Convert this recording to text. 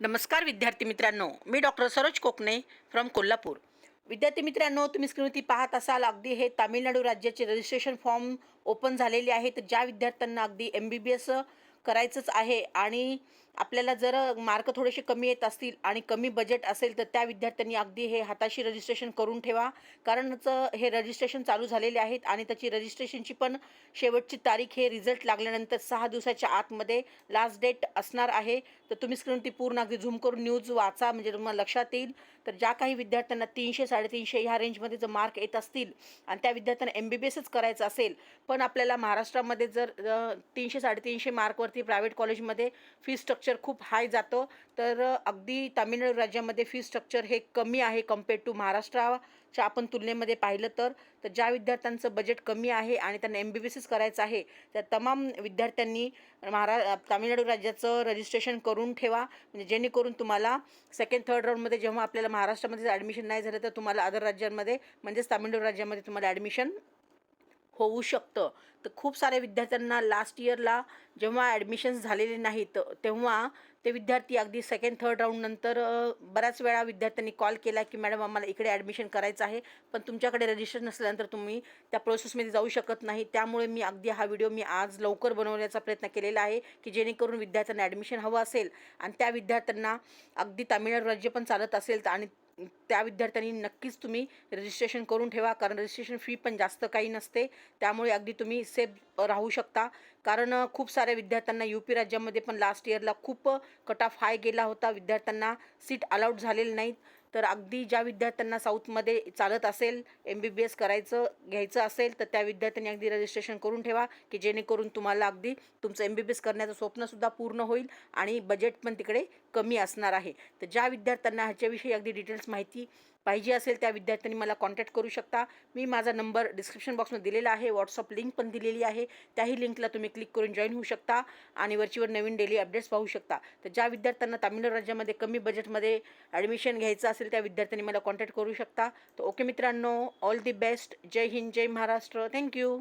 नमस्कार विद्यार्थी मित्रांनो. मी डॉक्टर सरोज कोकणे फ्रॉम कोल्हापूर. विद्यार्थी मित्रांनो तुम्ही स्क्रीनवरती पाहत असाल अगदी हे तामिळनाडू राज्याचे रजिस्ट्रेशन फॉर्म ओपन झालेले आहेत ज्या विद्यार्थ्यांना अगदी एम बी बी एस करायचंच आहे आणि आपल्याला जर मार्क थोडेसे कमी येत असतील आणि कमी बजेट असेल तर त्या विद्यार्थ्यांनी अगदी हे हाताशी रजिस्ट्रेशन करून ठेवा. कारणच हे रजिस्ट्रेशन चालू झालेले आहेत आणि त्याची रजिस्ट्रेशनची पण शेवटची तारीख हे रिझल्ट लागल्यानंतर सहा दिवसाच्या आतमध्ये लास्ट डेट असणार आहे. तर तुम्ही स्क्रीन ती पूर्ण अगदी झूम करून न्यूज वाचा म्हणजे तुम्हाला लक्षात येईल. तर ज्या काही विद्यार्थ्यांना तीनशे साडेतीनशे ह्या रेंजमध्ये जर मार्क येत असतील आणि त्या विद्यार्थ्यांना एम बी बी एसच करायचं असेल पण आपल्याला महाराष्ट्रामध्ये जर तीनशे साडेतीनशे मार्कवर मार्कवरती प्रायव्हेट कॉलेजमध्ये फी स्ट्रक्चर खूप हाय जातं. तर अगदी तामिळनाडू राज्यामध्ये फी स्ट्रक्चर हे कमी आहे कम्पेअर्ड टू महाराष्ट्राच्या आपण तुलनेमध्ये पाहिलं तर. तर ज्या विद्यार्थ्यांचं बजेट कमी आहे आणि त्यांना एम बी बी सीच करायचं आहे त्या तमाम विद्यार्थ्यांनी महारा तामिळनाडू राज्याचं रजिस्ट्रेशन करून ठेवा. म्हणजे जेणेकरून तुम्हाला सेकंड थर्ड राऊंडमध्ये जेव्हा आपल्याला महाराष्ट्रामध्ये ॲडमिशन नाही झालं तर तुम्हाला अदर राज्यांमध्ये म्हणजेच तामिळनाडू राज्यामध्ये तुम्हाला ॲडमिशन होऊ शकतं. तर खूप साऱ्या विद्यार्थ्यांना लास्ट इयरला जेव्हा ॲडमिशन्स झालेले नाहीत तेव्हा ते विद्यार्थी अगदी सेकंड थर्ड राऊंडनंतर बऱ्याच वेळा विद्यार्थ्यांनी कॉल केला की मॅडम आम्हाला इकडे ॲडमिशन करायचं आहे पण तुमच्याकडे रजिस्टर नसल्यानंतर तुम्ही त्या प्रोसेसमध्ये जाऊ शकत नाही. त्यामुळे मी अगदी हा व्हिडिओ मी आज लवकर बनवण्याचा प्रयत्न केलेला आहे की जेणेकरून विद्यार्थ्यांना ॲडमिशन हवं असेल आणि त्या विद्यार्थ्यांना अगदी तामिळनाडू राज्य पण चालत असेल तर आणि त्या विद्यार्थ्यांनी नक्कीच तुम्ही रजिस्ट्रेशन करून ठेवा. कारण रजिस्ट्रेशन फी पण जास्त काही नसते. त्यामुळे अगदी तुम्ही सेफ राहू शकता. कारण खूप साऱ्या विद्यार्थ्यांना यू पी राज्यामध्ये पण लास्ट इयरला खूप कट ऑफ हाय गेला होता. विद्यार्थ्यांना सीट अलाउड झालेले नाहीत. तर अगदी ज्या विद्यार्थ्यांना साऊथमध्ये चालत असेल एम बी बी एस करायचं घ्यायचं असेल तर त्या विद्यार्थ्यांनी अगदी रजिस्ट्रेशन करून ठेवा की जेणेकरून तुम्हाला अगदी तुमचं एम बी बी एस करण्याचं स्वप्नसुद्धा पूर्ण होईल आणि बजेट पण तिकडे कमी असणार आहे. तर ज्या विद्यार्थ्यांना ह्याच्याविषयी अगदी डिटेल्स माहिती पाहिजे असेल त्या विद्यार्थ्यांनी मला कॉन्टॅक्ट करू शकता. मी माझा नंबर डिस्क्रिप्शन बॉक्समध्ये दिलेला आहे. व्हॉट्सअप लिंक पण दिलेली आहे. त्याही लिंकला तुम्ही क्लिक करून जॉईन होऊ शकता आणि वरचीवर नवीन डेली अपडेट्स पाहू शकता. तर ज्या विद्यार्थ्यांना तामिळनाडू राज्यामध्ये कमी बजेटमध्ये ॲडमिशन घ्यायचं असेल त्या विद्यार्थ्यांनी मला कॉन्टॅक्ट करू शकता. तर ओके मित्रांनो ऑल दी बेस्ट जय हिंद जय महाराष्ट्र. Thank you